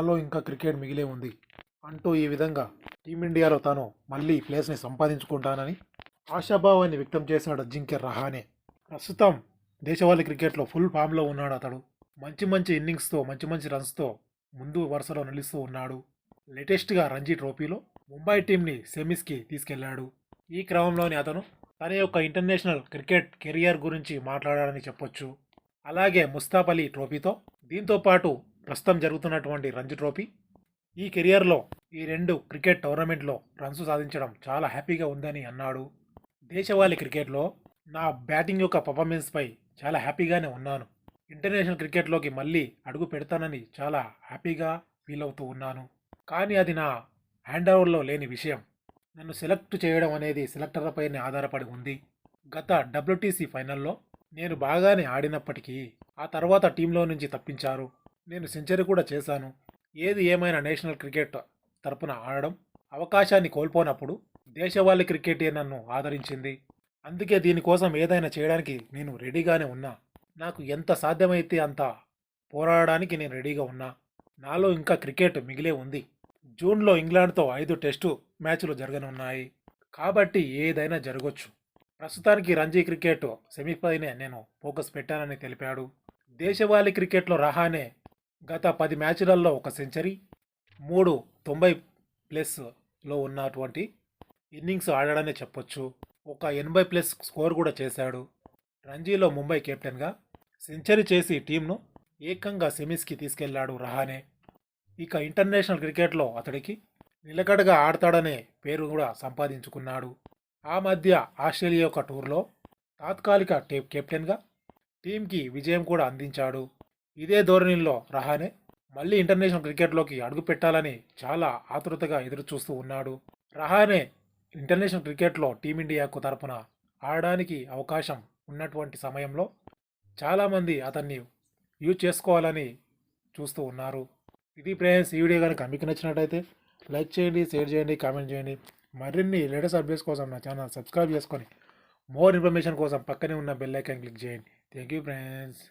నాలో ఇంకా క్రికెట్ మిగిలే ఉంది. అంటూ ఈ విధంగా టీమిండియాలో తాను మళ్ళీ ప్లేస్ని సంపాదించుకుంటానని ఆశాభావాన్ని వ్యక్తం చేశాడు అజింక్య రహానే. ప్రస్తుతం దేశవాళీ క్రికెట్లో ఫుల్ ఫామ్లో ఉన్నాడు అతడు. మంచి మంచి ఇన్నింగ్స్తో మంచి మంచి రన్స్తో ముందు వరుసలో నిలుస్తూ ఉన్నాడు. లేటెస్ట్గా రంజీ ట్రోఫీలో ముంబై టీంని సెమీస్కి తీసుకెళ్ళాడు. ఈ క్రమంలోనే అతను తన యొక్క ఇంటర్నేషనల్ క్రికెట్ కెరియర్ గురించి మాట్లాడాడని చెప్పొచ్చు. అలాగే ముస్తాఫ్ అలీ ట్రోఫీతో దీంతో పాటు ప్రస్తుతం జరుగుతున్నటువంటి రంజీ ట్రోఫీ. ఈ కెరియర్లో ఈ రెండు క్రికెట్ టోర్నమెంట్లో రన్స్ సాధించడం చాలా హ్యాపీగా ఉందని అన్నాడు. దేశవాళీ క్రికెట్లో నా బ్యాటింగ్ యొక్క పర్ఫార్మెన్స్పై చాలా హ్యాపీగానే ఉన్నాను. ఇంటర్నేషనల్ క్రికెట్లోకి మళ్ళీ అడుగు పెడతానని చాలా హ్యాపీగా ఫీల్ అవుతూ ఉన్నాను. కానీ అది నా హ్యాండ్ ఓవర్లో లేని విషయం. నన్ను సెలెక్ట్ చేయడం అనేది సెలెక్టర్లపైనే ఆధారపడి ఉంది. గత డబ్ల్యూటీసీ ఫైనల్లో నేను బాగానే ఆడినప్పటికీ ఆ తర్వాత టీంలో నుంచి తప్పించారు. నేను సెంచరీ కూడా చేశాను. ఏది ఏమైనా నేషనల్ క్రికెట్ తరపున ఆడడం అవకాశాన్ని కోల్పోనప్పుడు దేశవాళీ క్రికెటే నన్ను ఆదరించింది. అందుకే దీనికోసం ఏదైనా చేయడానికి నేను రెడీగానే ఉన్నా. నాకు ఎంత సాధ్యమైతే అంత పోరాడడానికి నేను రెడీగా ఉన్నా. నాలో ఇంకా క్రికెట్ మిగిలే ఉంది. జూన్లో ఇంగ్లాండ్తో ఐదు టెస్టు మ్యాచ్లు జరగనున్నాయి. కాబట్టి ఏదైనా జరగవచ్చు ప్రస్తుతానికి రంజీ క్రికెట్ సెమీపైనే నేను ఫోకస్ పెట్టానని తెలిపాడు. దేశవాళీ క్రికెట్లో రహానే గత పది మ్యాచ్లలో ఒక సెంచరీ మూడు తొంభై ప్లస్లో ఉన్నటువంటి ఇన్నింగ్స్ ఆడాడనే చెప్పొచ్చు. ఒక ఎనభై ప్లస్ స్కోర్ కూడా చేశాడు. రంజీలో ముంబై కెప్టెన్గా సెంచరీ చేసి టీంను ఏకంగా సెమీస్కి తీసుకెళ్ళాడు రహానే. ఇక ఇంటర్నేషనల్ క్రికెట్లో అతడికి నిలకడగా ఆడతాడనే పేరు కూడా సంపాదించుకున్నాడు. ఆ మధ్య ఆస్ట్రేలియా యొక్క టూర్లో తాత్కాలిక టే కెప్టెన్గా టీంకి విజయం కూడా అందించాడు. ఇదే ధోరణిలో రహానే మళ్ళీ ఇంటర్నేషనల్ క్రికెట్లోకి అడుగు పెట్టాలని చాలా ఆతృతగా ఎదురు చూస్తూ ఉన్నాడు. రహానే ఇంటర్నేషనల్ క్రికెట్లో టీమిండియాకు తరపున ఆడడానికి అవకాశం ఉన్నటువంటి సమయంలో చాలామంది అతన్ని యూజ్ చేసుకోవాలని చూస్తూ ఉన్నారు. ఇది ప్రేయన్స్ ఈ వీడియో కనుక మీకు నచ్చినట్టయితే లైక్ చేయండి షేర్ చేయండి కామెంట్ చేయండి. మరిన్ని లేటెస్ట్ అప్డేట్స్ కోసం నా ఛానల్ సబ్స్క్రైబ్ చేసుకొని మోర్ ఇన్ఫర్మేషన్ కోసం పక్కనే ఉన్న బెల్ ఐకాన్ క్లిక్ చేయండి. Thank you friends.